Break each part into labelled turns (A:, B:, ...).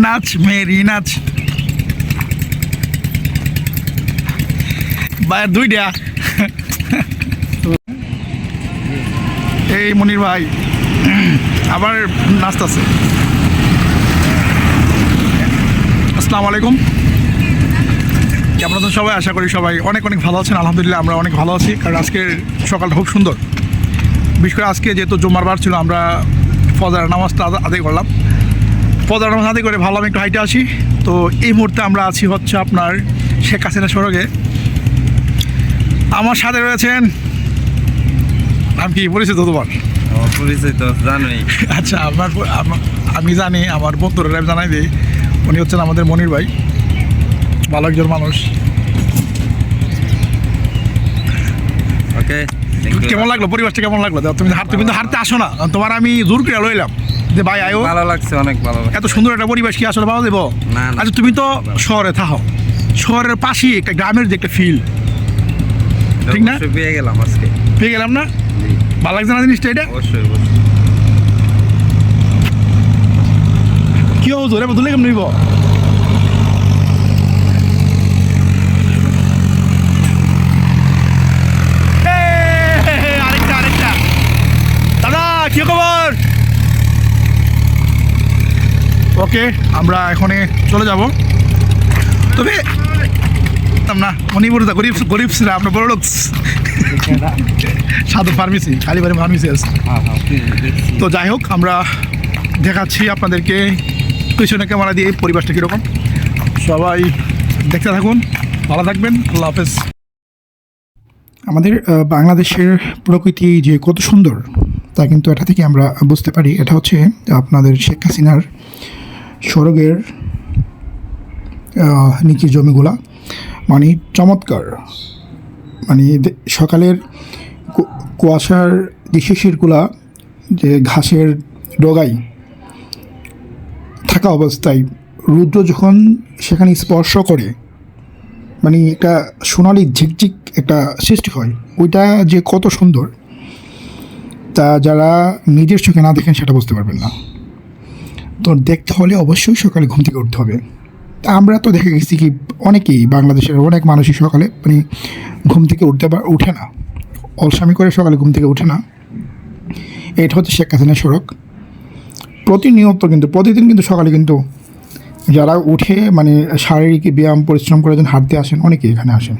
A: নাচ, মেরি, নাচ। ভাই দুইটা। এই মনির ভাই, আবার নাচতেছে। আসসালামু আলাইকুম। আছেন সবাই? আশা করি সবাই অনেক অনেক ভালো আছেন। আলহামদুলিল্লাহ আমরা অনেক ভালো আছি। কারণ আজকের সকালটা খুব সুন্দর। বিশেষ করে আজকে যেহেতু জুম্মার বার ছিল, আমরা ফজর নামাজটা আদা- আদায় করলাম। নামাজ আদায় করে ভাবলাম একটু হাইটে আসি। তো এই মুহূর্তে আমরা আছি হচ্ছে আপনার শেখ হাসিনা সড়কে আমার সাথে রয়েছেন নাম কি? পরিচিত তোমার?
B: আমার পরিচয় তো জানোই।
A: আচ্ছা আমার- আমি জানি আমার বন্ধুরা আমি জানাই দিই। উনি হচ্ছেন আমাদের মনির ভাই। ভালো একজন মানুষ।
B: ওকে
A: কেমন লাগল? পরিবেশটা কেমন লাগল? তুমি হাঁটতে কিন্তু হাঁটতে আসো না। তোমার আমি জোর করে লইলাম। যে ভাই আয়ো।
B: ভালো লাগছে অনেক ভালো লাগছে।
A: এত সুন্দর একটা পরিবেশ কি আসলে ভালো দেবো
B: না।
A: আচ্ছা তুমি তো শহরে থাকো। শহরের পাশেই একটা গ্রামের যে একটা ফিল ঠিক না?
B: পেয়ে গেলাম আজকে।
A: পেয়ে গেলাম না? ভালো লাগছে না জিনিসটা এটা?
B: অবশ্যই অবশ্যই।
A: কি হব তোর বদলে কেমন নিব? ওকে, আমরা এখানে চলে যাব। তবে, না মণিপুর দা গরিব গরিব না আমরা বড় লোক। সাধু ফার্মেসি কালীবাড়ি ফার্মেসি আছে। তো যাই হোক, আমরা দেখাচ্ছি আপনাদেরকে পিছনে ক্যামেরা দিয়ে পরিবেশটা কীরকম। সবাই দেখতে থাকুন, ভালো থাকবেন, আল্লাহ হাফেজ। আমাদের বাংলাদেশের প্রকৃতি যে কত সুন্দর, তা কিন্তু এটা থেকে আমরা বুঝতে পারি। এটা হচ্ছে আপনাদের শেখ হাসিনার আহ, নিচে জমিগুলা মানে চমৎকার। মানে সকালের কুয়াশার যে শিশিরগুলা যে ঘাসের ডগায় থাকা অবস্থায় রুদ্র যখন সেখানে স্পর্শ করে মানে একটা সোনালি ঝিকঝিক একটা সৃষ্টি হয় ওইটা যে কত সুন্দর তা যারা নিজের চোখে না দেখেন সেটা বুঝতে পারবেন না। তো দেখতে হলে অবশ্যই সকালে ঘুম থেকে উঠতে হবে। তা আমরা তো দেখে গেছি কি অনেকেই বাংলাদেশের অনেক মানুষই সকালে মানে ঘুম থেকে উঠতে পার উঠে না। অলসামি করে সকালে ঘুম থেকে উঠে না। এটা হচ্ছে শেখ হাসিনা সড়ক। প্রতিনিয়ত কিন্তু, প্রতিদিন কিন্তু সকালে কিন্তু যারা উঠে মানে শারীরিক ব্যায়াম, পরিশ্রম করে যেন হাঁটতে আসেন, অনেকেই এখানে আসেন।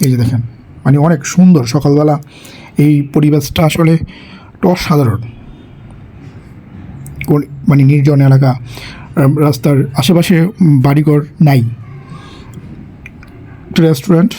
A: এই যে দেখেন মানে অনেক সুন্দর সকালবেলা। এই পরিবেশটা আসলে অসাধারণ মানে নির্জন এলাকা রাস্তার আশেপাশে বাড়িঘর নাই। রেস্টুরেন্ট